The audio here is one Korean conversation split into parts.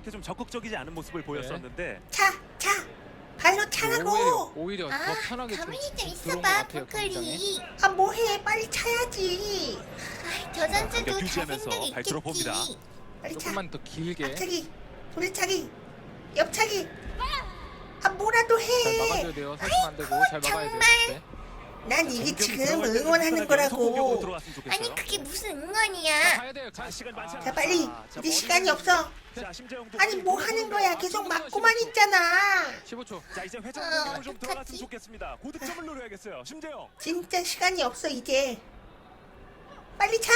이렇게 좀 적극적이지 않은 모습을 보였었는데 차, 차. 발로 차라고. 오히려, 오히려 아, 더 편하게 좀 가만히 좀 들어온 것 있어봐, 같아요. 아, 뭐해? 빨리 차야지. 아이, 저 선수도 유지하면서 생각이 있겠지. 빨리 차. 조금만 더 길게 앞차기, 돌차기, 옆차기. 아, 뭐라도 잘 해. 막아줘야 돼요. 설치면 안 되고 잘 막아야 돼요. 정말. 네. 난 이게 지금 응원하는 거라고. 아니 그게 무슨 자, 응원이야? 자. 빨리. 자, 이제 시간이 좀- 없어. 아니, 뭐 하는 거야? 계속 막고만 있잖아. 15초. 자, 이제 회전 어, 공격으로 좀? 들어갔으면 좋겠습니다. 고득점을 노려야겠어요. 심재영. 진짜 시간이 없어, 이제. 빨리 차.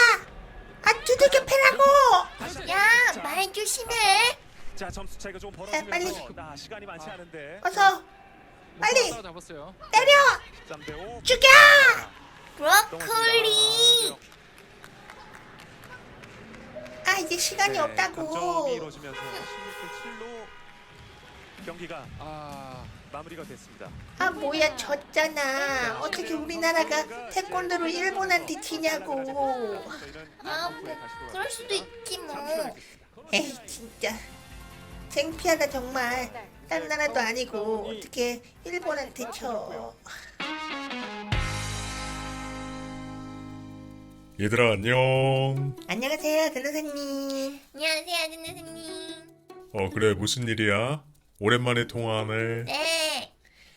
아, 두들겨 패라고. 야, 자, 말 조심해. 자, 점수 차이가 좀 빨리. 벌어지면서 나 시간이 많지 않은데. 어서 빨리. 따라 잡았어요. 때려. 3대 5. 죽여. 브로콜리. 아, 이제 시간이 네, 없다고. 이루어지면서 16대 7로 경기가 아, 마무리가 됐습니다. 아, 뭐야, 졌잖아. 어떻게 우리나라가 태권도를 일본한테 지냐고. 아, 뭐. 그럴 수도 있지 뭐. 에이, 진짜. 창피하다, 정말. 딴 나라도 아니고, 어떻게 일본한테 쳐. 얘들아 안녕. 안녕하세요, 변호사님. 안녕하세요, 선생님. 어 그래 무슨 일이야? 오랜만에 통화하네. 네.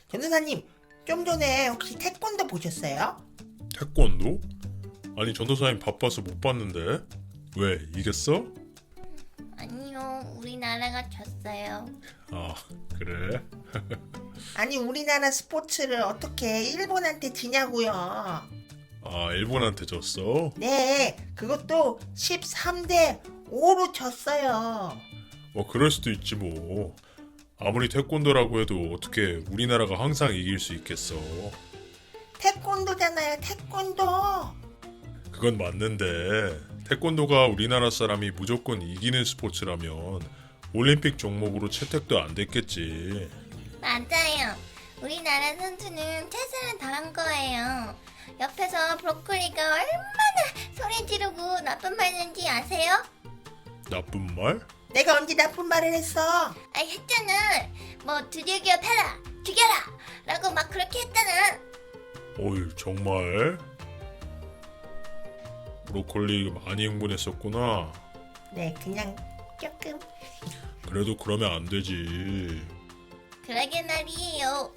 변호사님, 좀 전에 혹시 태권도 보셨어요? 태권도? 아니 전도사님 바빠서 못 봤는데. 왜 이겼어? 아니요, 우리나라가 졌어요. 아 그래. 아니, 우리나라 스포츠를 어떻게 일본한테 지냐고요. 아 일본한테 졌어? 네, 그것도 13대 5로 졌어요. 뭐 그럴 수도 있지 뭐. 아무리 태권도라고 해도 어떻게 우리나라가 항상 이길 수 있겠어. 태권도잖아요, 태권도. 그건 맞는데 태권도가 우리나라 사람이 무조건 이기는 스포츠라면 올림픽 종목으로 채택도 안 됐겠지. 맞아요. 우리나라 선수는 최선을 다한 거예요. 옆에서 브로콜리가 얼마나 소리 지르고 나쁜 말 했는지 아세요? 나쁜 말? 내가 언제 나쁜 말을 했어? 아 했잖아. 뭐 두들겨 패라, 죽여라, 라고 막 그렇게 했잖아. 어휴 정말? 브로콜리 많이 흥분했었구나. 네, 그냥 조금. 그래도 그러면 안 되지. 그러게 말이에요.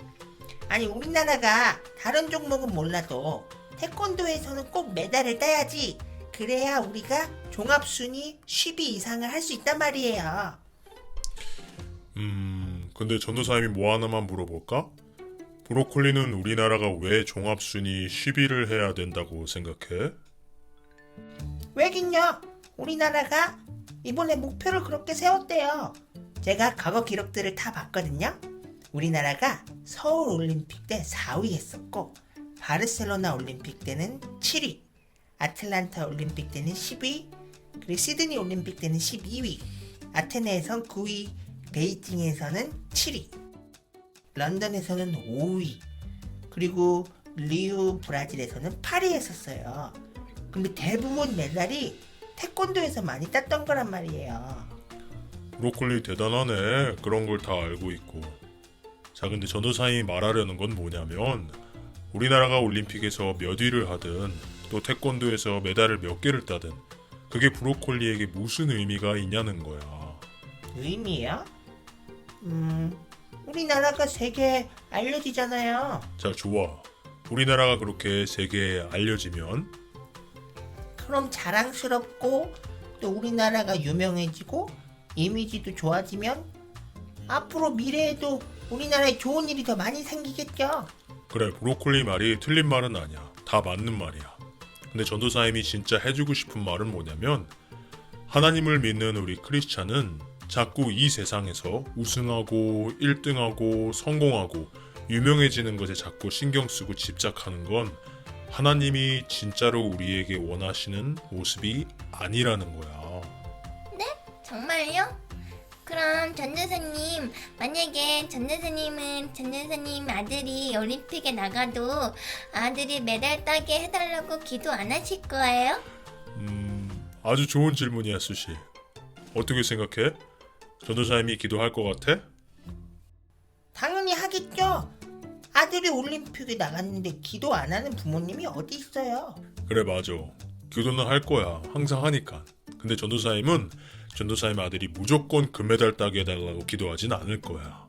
아니, 우리나라가 다른 종목은 몰라도 태권도에서는 꼭 메달을 따야지. 그래야 우리가 종합순위 10위 이상을 할 수 있단 말이에요. 음, 근데 전도사님이 뭐 하나만 물어볼까? 브로콜리는 우리나라가 왜 종합순위 10위를 해야 된다고 생각해? 왜긴요? 우리나라가 이번에 목표를 그렇게 세웠대요. 제가 과거 기록들을 다 봤거든요. 우리나라가 서울 올림픽 때 4위 했었고, 바르셀로나 올림픽 때는 7위, 아틀란타 올림픽 때는 10위, 그리고 시드니 올림픽 때는 12위, 아테네에선 9위, 베이징에서는 7위, 런던에서는 5위, 그리고 리우 브라질에서는 8위 했었어요. 근데 대부분 메달이 태권도에서 많이 땄던 거란 말이에요. 브로콜리 대단하네. 그런 걸 다 알고 있고. 자, 근데 전도사님이 말하려는 건 뭐냐면 우리나라가 올림픽에서 몇 위를 하든 또 태권도에서 메달을 몇 개를 따든 그게 브로콜리에게 무슨 의미가 있냐는 거야. 의미요? 음, 우리나라가 세계에 알려지잖아요. 자, 좋아. 우리나라가 그렇게 세계에 알려지면 그럼 자랑스럽고 또 우리나라가 유명해지고 이미지도 좋아지면 앞으로 미래에도 우리나라에 좋은 일이 더 많이 생기겠죠. 그래 브로콜리 말이 틀린 말은 아니야 다 맞는 말이야 근데 전도사님이 진짜 해주고 싶은 말은 뭐냐면 하나님을 믿는 우리 크리스찬은 자꾸 이 세상에서 우승하고 1등하고 성공하고 유명해지는 것에 자꾸 신경 쓰고 집착하는 건 하나님이 진짜로 우리에게 원하시는 모습이 아니라는 거야 정말요? 그럼 전도사님 만약에 전도사님은 전도사님 아들이 올림픽에 나가도 아들이 메달 따게 해달라고 기도 안 하실 거예요? 음 아주 좋은 질문이야 수시 어떻게 생각해? 전도사님이 기도할 것 같아? 당연히 하겠죠. 아들이 올림픽에 나갔는데 기도 안 하는 부모님이 어디 있어요? 그래 맞아. 기도는 할 거야. 항상 하니까. 근데 전도사님은 전도사님 아들이 무조건 금메달 따게 해달라고 기도하진 않을 거야.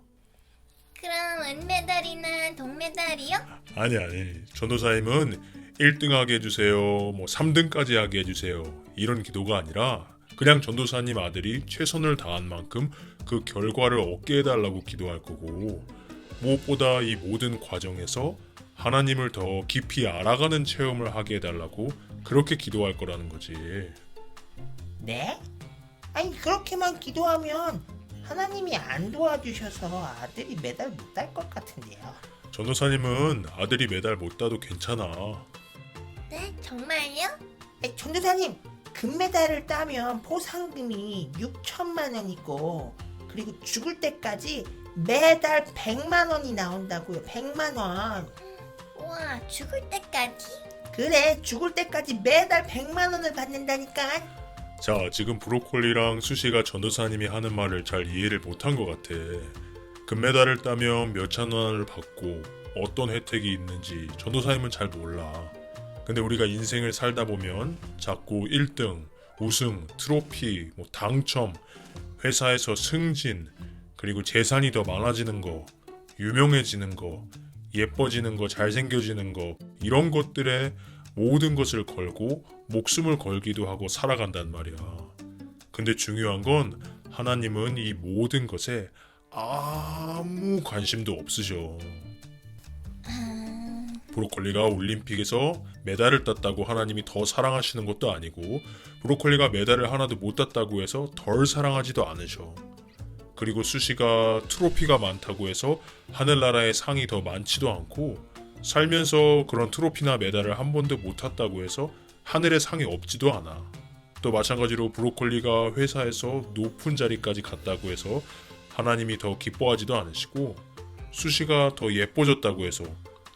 그럼 은메달이나 동메달이요? 아니 아니. 전도사님은 1등 하게 해주세요. 뭐 3등까지 하게 해주세요. 이런 기도가 아니라 그냥 전도사님 아들이 최선을 다한 만큼 그 결과를 얻게 해달라고 기도할 거고 무엇보다 이 모든 과정에서 하나님을 더 깊이 알아가는 체험을 하게 해달라고 그렇게 기도할 거라는 거지. 네? 아니 그렇게만 기도하면 하나님이 안 도와주셔서 아들이 메달 못 딸 것 같은데요. 전도사님은 아들이 메달 못 따도 괜찮아. 네, 정말요? 아니, 전도사님 금메달을 따면 포상금이 6천만 원이고 그리고 죽을 때까지 매달 100만 원이 나온다고요. 100만 원. 우와, 죽을 때까지? 그래 죽을 때까지 매달 100만 원을 받는다니까. 자, 지금 브로콜리랑 수시가 전도사님이 하는 말을 잘 이해를 못한 것 같아. 금메달을 따면 몇천 원을 받고 어떤 혜택이 있는지 전도사님은 잘 몰라. 근데 우리가 인생을 살다 보면 자꾸 1등, 우승, 트로피, 뭐 당첨, 회사에서 승진, 그리고 재산이 더 많아지는 거, 유명해지는 거, 예뻐지는 거, 잘생겨지는 거, 이런 것들에 모든 것을 걸고 목숨을 걸기도 하고 살아간단 말이야. 근데 중요한 건 하나님은 이 모든 것에 아무 관심도 없으셔. 아, 브로콜리가 올림픽에서 메달을 땄다고 하나님이 더 사랑하시는 것도 아니고 브로콜리가 메달을 하나도 못 땄다고 해서 덜 사랑하지도 않으셔. 그리고 수시가 트로피가 많다고 해서 하늘나라의 상이 더 많지도 않고 살면서 그런 트로피나 메달을 한 번도 못 탔다고 해서 하늘의 상이 없지도 않아. 또 마찬가지로 브로콜리가 회사에서 높은 자리까지 갔다고 해서 하나님이 더 기뻐하지도 않으시고 수시가 더 예뻐졌다고 해서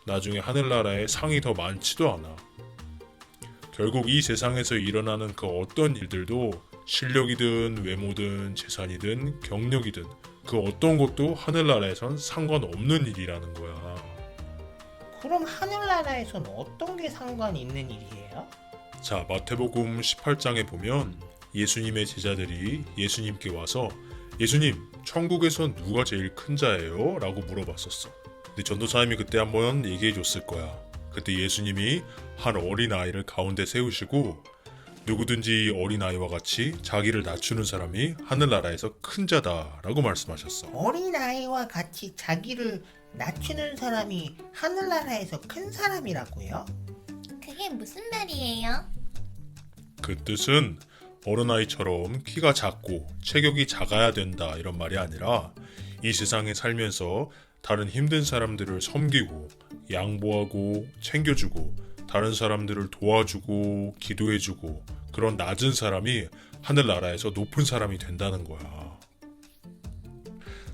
나중에 하늘나라에 상이 더 많지도 않아. 결국 이 세상에서 일어나는 그 어떤 일들도 실력이든 외모든 재산이든 경력이든 그 어떤 것도 하늘나라에선 상관없는 일이라는 거야. 그럼 하늘나라에선 어떤 게 상관이 있는 일이에요? 자, 마태복음 18장에 보면 예수님의 제자들이 예수님께 와서 예수님, 천국에선 누가 제일 큰 자예요? 라고 물어봤었어. 근데 전도사님이 그때 한번 얘기해 줬을 거야. 그때 예수님이 한 어린아이를 가운데 세우시고 누구든지 어린아이와 같이 자기를 낮추는 사람이 하늘나라에서 큰 자다라고 말씀하셨어. 어린아이와 같이 자기를 낮추는 사람이 하늘나라에서 큰 사람이라고요? 그게 무슨 말이에요? 그 뜻은 어른아이처럼 키가 작고 체격이 작아야 된다 이런 말이 아니라 이 세상에 살면서 다른 힘든 사람들을 섬기고 양보하고 챙겨주고 다른 사람들을 도와주고 기도해주고 그런 낮은 사람이 하늘나라에서 높은 사람이 된다는 거야.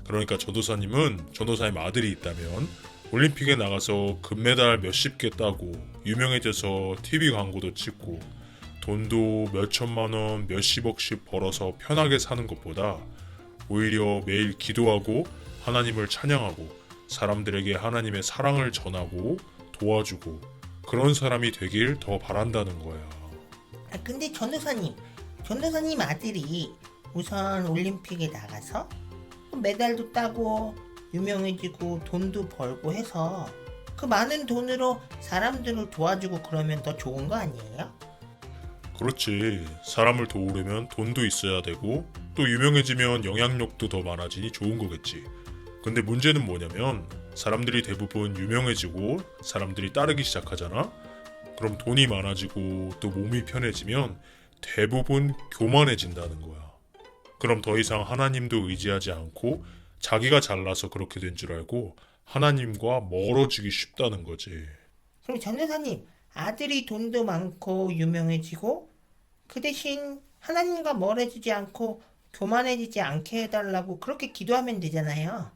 그러니까 전도사님은 전도사님 아들이 있다면 올림픽에 나가서 금메달 몇십 개 따고 유명해져서 TV 광고도 찍고 돈도 몇천만 원, 몇십억씩 벌어서 편하게 사는 것보다 오히려 매일 기도하고 하나님을 찬양하고 사람들에게 하나님의 사랑을 전하고 도와주고 그런 사람이 되길 더 바란다는 거야. 아, 근데 전도사님, 전도사님 아들이 우선 올림픽에 나가서 메달도 따고 유명해지고 돈도 벌고 해서 그 많은 돈으로 사람들을 도와주고 그러면 더 좋은 거 아니에요? 그렇지. 사람을 도우려면 돈도 있어야 되고 또 유명해지면 영향력도 더 많아지니 좋은 거겠지. 근데 문제는 뭐냐면 사람들이 대부분 유명해지고 사람들이 따르기 시작하잖아. 그럼 돈이 많아지고 또 몸이 편해지면 대부분 교만해진다는 거야. 그럼 더 이상 하나님도 의지하지 않고 자기가 잘나서 그렇게 된 줄 알고 하나님과 멀어지기 쉽다는 거지. 그럼 전도사님, 아들이 돈도 많고 유명해지고 그 대신 하나님과 멀어지지 않고 교만해지지 않게 해달라고 그렇게 기도하면 되잖아요.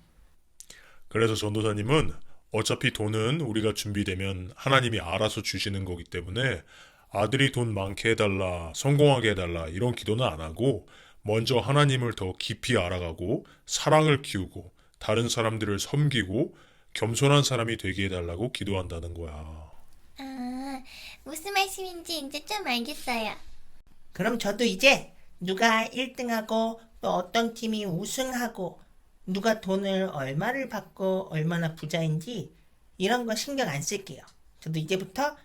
그래서 전도사님은 어차피 돈은 우리가 준비되면 하나님이 알아서 주시는 거기 때문에 아들이 돈 많게 해달라, 성공하게 해달라 이런 기도는 안 하고 먼저 하나님을 더 깊이 알아가고 사랑을 키우고 다른 사람들을 섬기고 겸손한 사람이 되게 해달라고 기도한다는 거야. 아, 무슨 말씀인지 이제 좀 알겠어요. 그럼 저도 이제 누가 1등하고 또 어떤 팀이 우승하고 누가 돈을 얼마를 받고 얼마나 부자인지 이런 거 신경 안 쓸게요. 저도 이제부터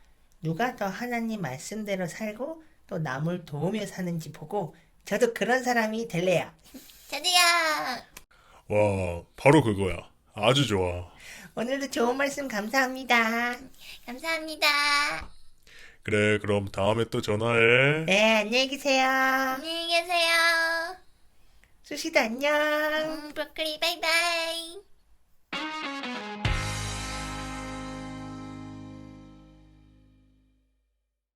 누가 더 하나님 말씀대로 살고 또 남을 도우며 사는지 보고 저도 그런 사람이 될래요. 저도요. 와, 바로 그거야. 아주 좋아. 오늘도 좋은 말씀 감사합니다. 감사합니다. 그래, 그럼 다음에 또 전화해. 네, 안녕히 계세요. 안녕히 계세요. 수시도 안녕. 음, 브로콜리 바이바이.